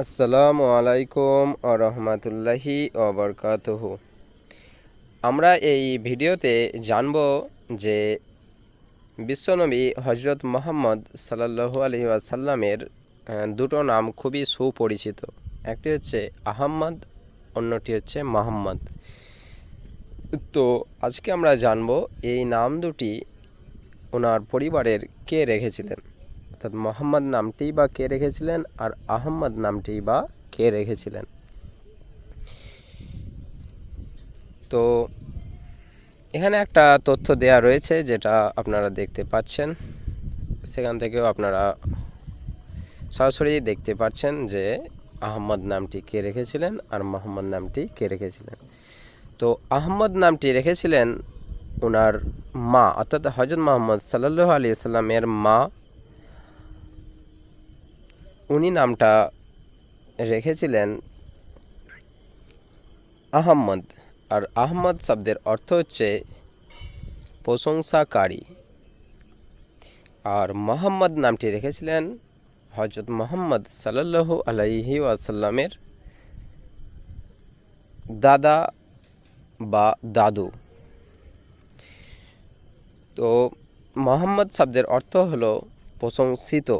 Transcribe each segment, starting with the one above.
আসসালামু আলাইকুম আরহামাতুল্লাহি অবরকাতহ আমরা এই ভিডিওতে জানব যে বিশ্বনবী হজরত মোহাম্মদ সাল্লাল্লাহু আলহি আসাল্লামের দুটো নাম খুবই সুপরিচিত। একটি হচ্ছে আহম্মদ, অন্যটি হচ্ছে মোহাম্মদ। তো আজকে আমরা জানব এই নাম দুটি ওনার পরিবারের কে রেখেছিলেন। অর্থাৎ মোহাম্মদ নামটি বা কে রেখেছিলেন আর আহম্মদ নামটি বা কে রেখেছিলেন। তো এখানে একটা তথ্য দেয়া রয়েছে যেটা আপনারা দেখতে পাচ্ছেন। সেখান থেকেও আপনারা সরাসরি দেখতে পাচ্ছেন যে আহম্মদ নামটি কে রেখেছিলেন আর মোহাম্মদ নামটি কে রেখেছিলেন। তো আহম্মদ নামটি রেখেছিলেন ওনার মা, অর্থাৎ হজরত মোহাম্মদ সাল্লাহ আলী সাল্লামের মা উনি নামটা রেখেছিলেন আহম্মদ। আর আহমদ শব্দের অর্থ হচ্ছে প্রশংসাকারী। আর মোহাম্মদ নামটি রেখেছিলেন হজরত মোহাম্মদ সাল্লাল্লাহু আলাইহি ওয়াসাল্লামের দাদা বা দাদু। তো মোহাম্মদ শব্দের অর্থ হলো প্রশংসিত।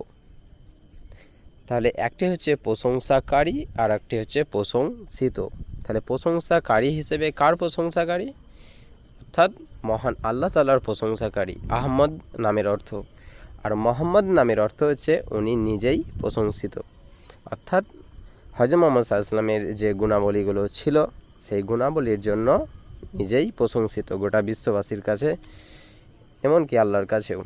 তাহলে একটি হচ্ছে প্রশংসাকারী আর একটি হচ্ছে প্রশংসিত। তাহলে প্রশংসাকারী হিসেবে কার প্রশংসাকারী? অর্থাৎ মহান আল্লাহ তালার প্রশংসাকারী আহমদ নামের অর্থ। আর মোহাম্মদ নামের অর্থ হচ্ছে উনি নিজেই প্রশংসিত। অর্থাৎ হজরত মোহাম্মদ সাল্লামের যে গুণাবলীগুলো ছিল, সেই গুণাবলীর জন্য নিজেই প্রশংসিত গোটা বিশ্ববাসীর কাছে, এমনকি আল্লাহর কাছেও।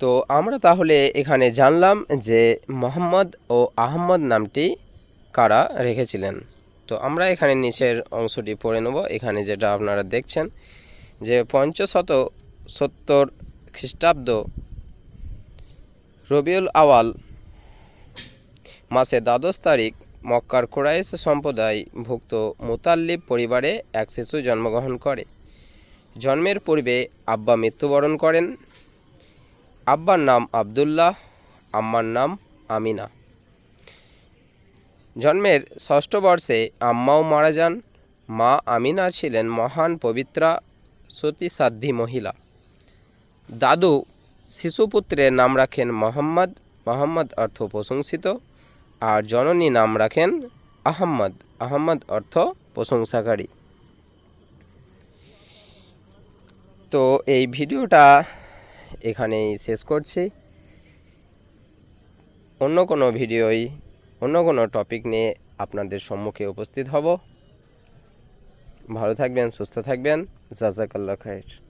তো আমরা তাহলে এখানে জানলাম যে মোহাম্মদ ও আহম্মদ নামটি কারা রেখেছিলেন। তো আমরা এখানে নিচের অংশটি পড়ে নেব। এখানে যেটা আপনারা দেখছেন যে পঞ্চশত সত্তর খ্রিস্টাব্দ রবিউল আওয়াল মাসে দ্বাদশ তারিখ মক্কার কোরাইশ সম্প্রদায় ভুক্ত মুতাল্লিব পরিবারে এক শিশু জন্মগ্রহণ করে। জন্মের পূর্বে আব্বা মৃত্যুবরণ করেন। আব্বার নাম আব্দুল্লাহ, আম্মার নাম আমিনা। জন্মের ষষ্ঠ বর্ষে আম্মাও মারা যান। মা আমিনা ছিলেন মহান, পবিত্রা, সতীসাধ্যী মহিলা। দাদু শিশুপুত্রের নাম রাখেন মোহাম্মদ মোহাম্মদ অর্থ প্রশংসিত। আর জননী নাম রাখেন আহম্মদ আহম্মদ অর্থ প্রশংসাকারী। তো এই ভিডিওটা এখানেই শেষ করছি। অন্য কোনো ভিডিওই, অন্য কোনো টপিক নিয়ে আপনাদের সম্মুখে উপস্থিত হব। ভালো থাকবেন, সুস্থ থাকবেন। জাজাকাল্লা খায়ের